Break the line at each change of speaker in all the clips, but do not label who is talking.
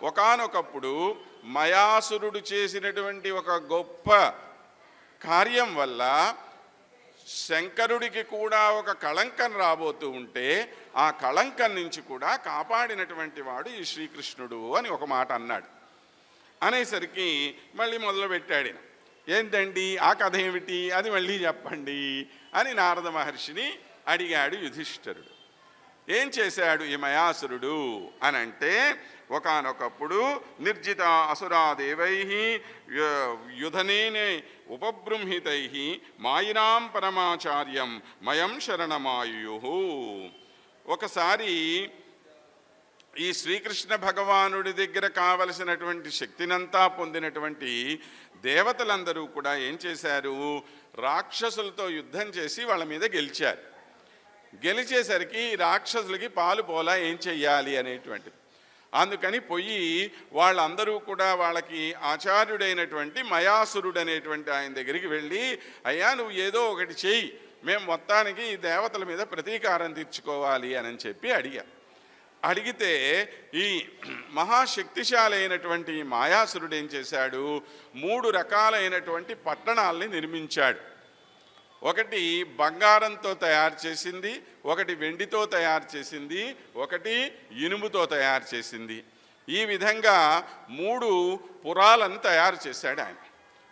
ఒకానొకప్పుడు మయాసురుడు చేసినటువంటి ఒక గొప్ప కార్యం వల్ల శంకరుడికి కూడా ఒక కళంకం రాబోతూ ఉంటే ఆ కళంకం నుంచి కూడా కాపాడినటువంటి వాడు ఈ శ్రీకృష్ణుడు అని ఒక మాట అన్నాడు. అనేసరికి మళ్ళీ మొదలుపెట్టాడు ఏంటండి? ఆ కథ ఏమిటి? అది మళ్ళీ చెప్పండి అని నారద మహర్షిని అడిగాడు యుధిష్ఠరుడు. ఏం చేశాడు ఈ మయాసురుడు అని అంటే ఒకనొకప్పుడు నిర్జిత అసురాదేవై యుధనేనే ఉపబృంహితై మాయినాం పరమాచార్యం మయం శరణమాయు ఒకసారి ఈ శ్రీకృష్ణ భగవానుడి దగ్గర కావలసినటువంటి శక్తినంతా పొందినటువంటి దేవతలందరూ కూడా ఏం చేశారు? రాక్షసులతో యుద్ధం చేసి వాళ్ళ మీద గెలిచారు. గెలిచేసరికి ఈ రాక్షసులకి పాలు పోలా ఏం చెయ్యాలి అనేటువంటిది. అందుకని పోయి వాళ్ళందరూ కూడా వాళ్ళకి ఆచార్యుడైనటువంటి మయాసురుడు అనేటువంటి ఆయన దగ్గరికి వెళ్ళి అయ్యా నువ్వు ఏదో ఒకటి చెయ్యి. మేము మొత్తానికి ఈ దేవతల మీద ప్రతీకారం తీర్చుకోవాలి అని చెప్పి అడిగా. అడిగితే ఈ మహాశక్తిశాలి అయినటువంటి మాయాసురుడు ఏం చేశాడు? మూడు రకాలైనటువంటి పట్టణాలని నిర్మించాడు. ఒకటి బంగారంతో తయారు చేసింది ఒకటి వెండితో తయారు చేసింది ఒకటి ఇనుముతో తయారు చేసింది. ఈ విధంగా మూడు పురాలను తయారు చేశాడు ఆయన.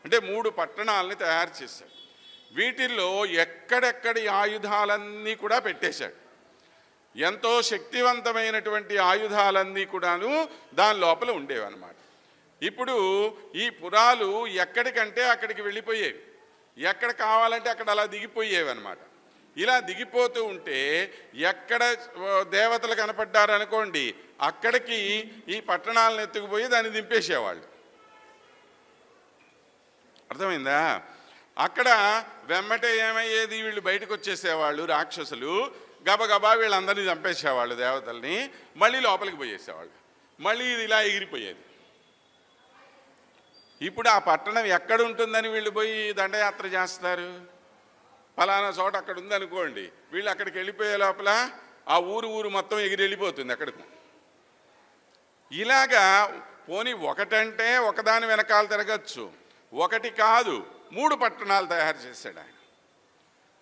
అంటే మూడు పట్టణాలని తయారు చేశాడు. వీటిల్లో ఎక్కడెక్కడి ఆయుధాలన్నీ కూడా పెట్టేశాడు. ఎంతో శక్తివంతమైనటువంటి ఆయుధాలన్నీ కూడాను దాని లోపల ఉండేవన్నమాట. ఇప్పుడు ఈ పురాలు ఎక్కడికంటే అక్కడికి వెళ్ళిపోయేవి. ఎక్కడ కావాలంటే అక్కడ అలా దిగిపోయేవి అనమాట ఇలా దిగిపోతూ ఉంటే ఎక్కడ దేవతలు కనపడ్డారనుకోండి అక్కడికి ఈ పట్టణాలను ఎత్తుకుపోయి దాన్ని దింపేసేవాళ్ళు. అర్థమైందా? అక్కడ వెమ్మటే ఏమయ్యేది? వీళ్ళు బయటకు వచ్చేసేవాళ్ళు రాక్షసులు. గబగబా వీళ్ళందరినీ చంపేసేవాళ్ళు దేవతల్ని. మళ్ళీ లోపలికి పోయేసేవాళ్ళు. మళ్ళీ ఇది ఇలా ఎగిరిపోయేది. ఇప్పుడు ఆ పట్టణం ఎక్కడ ఉంటుందని వీళ్ళు పోయి దండయాత్ర చేస్తారు? ఫలానా చోట అక్కడ ఉందనుకోండి వీళ్ళు అక్కడికి వెళ్ళిపోయే లోపల ఆ ఊరు ఊరు మొత్తం ఎగిరి వెళ్ళిపోతుంది అక్కడికి. ఇలాగా పోనీ ఒకటంటే ఒకదాని వెనకాల తిరగచ్చు. ఒకటి కాదు మూడు పట్టణాలు తయారు చేశాడు ఆయన.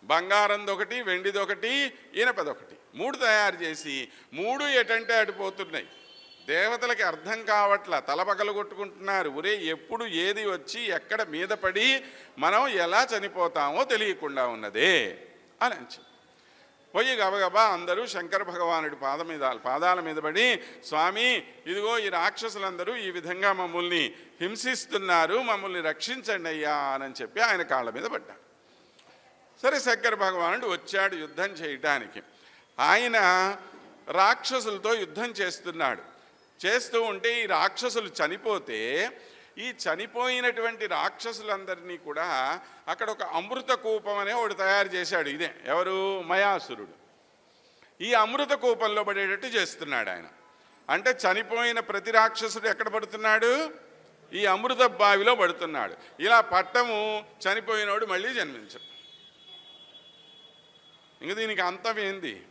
బంగారందొకటి వెండిదొకటి ఇనపదొకటి మూడు తయారు చేసి మూడు ఎటంటే అటు పోతున్నాయి. దేవతలకి అర్థం కావట్ల తలపగలు కొట్టుకుంటున్నారు. ఒరే ఎప్పుడు ఏది వచ్చి ఎక్కడ మీద పడి మనం ఎలా చనిపోతామో తెలియకుండా ఉన్నదే అని అంచి పోయి గబగబా అందరూ శంకర భగవానుడి పాద మీద పాదాల మీద పడి స్వామి ఇదిగో ఈ రాక్షసులందరూ ఈ విధంగా మమ్మల్ని హింసిస్తున్నారు మమ్మల్ని రక్షించండి అయ్యా అని చెప్పి ఆయన కాళ్ళ మీద పడ్డాడు. సరే శంకర భగవానుడు వచ్చాడు యుద్ధం చేయటానికి. ఆయన రాక్షసులతో యుద్ధం చేస్తున్నాడు. చేస్తూ ఉంటే ఈ రాక్షసులు చనిపోతే ఈ చనిపోయినటువంటి రాక్షసులందరినీ కూడా అక్కడ ఒక అమృత కూపం అనే ఒకటి తయారు చేశాడు. ఇదే ఎవరు? మయాసురుడు. ఈ అమృత కూపంలో పడేటట్టు చేస్తున్నాడు ఆయన. అంటే చనిపోయిన ప్రతి రాక్షసుడు ఎక్కడ పడుతున్నాడు? ఈ అమృత బావిలో పడుతున్నాడు. ఇలా పట్టము చనిపోయినోడు మళ్ళీ జన్మించడు. ఇంక దీనికి అంతం ఏంది?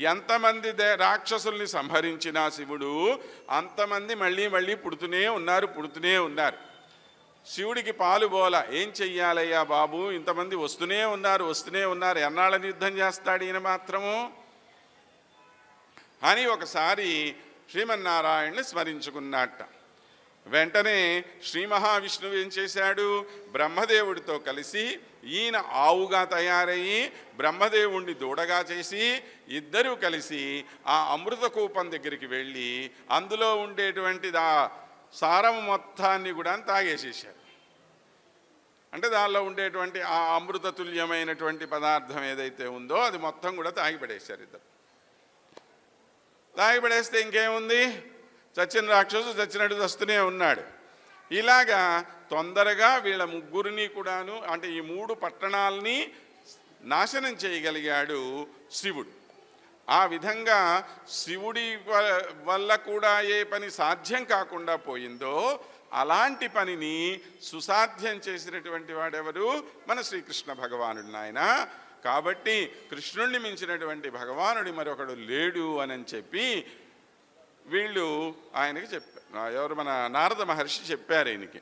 ఎంతమంది రాక్షసుల్ని సంహరించినా శివుడు అంతమంది మళ్ళీ మళ్ళీ పుడుతూనే ఉన్నారు పుడుతూనే ఉన్నారు. శివుడికి పాలు బోల ఏం చెయ్యాలయ్యా బాబు? ఇంతమంది వస్తూనే ఉన్నారు వస్తూనే ఉన్నారు ఎన్నాళ్ళని యుద్ధం చేస్తాడు ఈయన మాత్రము? అని ఒకసారి శ్రీమన్నారాయణ్ని స్మరించుకున్నట్ట వెంటనే శ్రీ మహావిష్ణువు ఏం చేశాడు? బ్రహ్మదేవుడితో కలిసి ఈయన ఆవుగా తయారయ్యి బ్రహ్మదేవుణ్ణి దూడగా చేసి ఇద్దరూ కలిసి ఆ అమృత కూపం దగ్గరికి వెళ్ళి అందులో ఉండేటువంటి దా సారం మొత్తాన్ని కూడా తాగేసేసారు అంటే దానిలో ఉండేటువంటి ఆ అమృత తుల్యమైనటువంటి పదార్థం ఏదైతే ఉందో అది మొత్తం కూడా తాగిపడేశారు ఇద్దరు. తాగిపడేస్తే ఇంకేముంది? చచ్చిన రాక్షసు చచ్చినట్టు చస్తూనే ఉన్నాడు. ఇలాగా తొందరగా వీళ్ళ ముగ్గురిని కూడాను అంటే ఈ మూడు పట్టణాలని నాశనం చేయగలిగాడు శివుడు. ఆ విధంగా శివుడి వల్ల కూడా ఏ పని సాధ్యం కాకుండా పోయిందో అలాంటి పనిని సుసాధ్యం చేసినటువంటి వాడెవరు? మన శ్రీకృష్ణ భగవానుడు నాయన. కాబట్టి కృష్ణుణ్ణి మించినటువంటి భగవానుడి మరొకడు లేడు అని చెప్పి వీళ్ళు ఆయనకి చెప్పారు ఎవరు మన నారద మహర్షి చెప్పారు ఆయనకి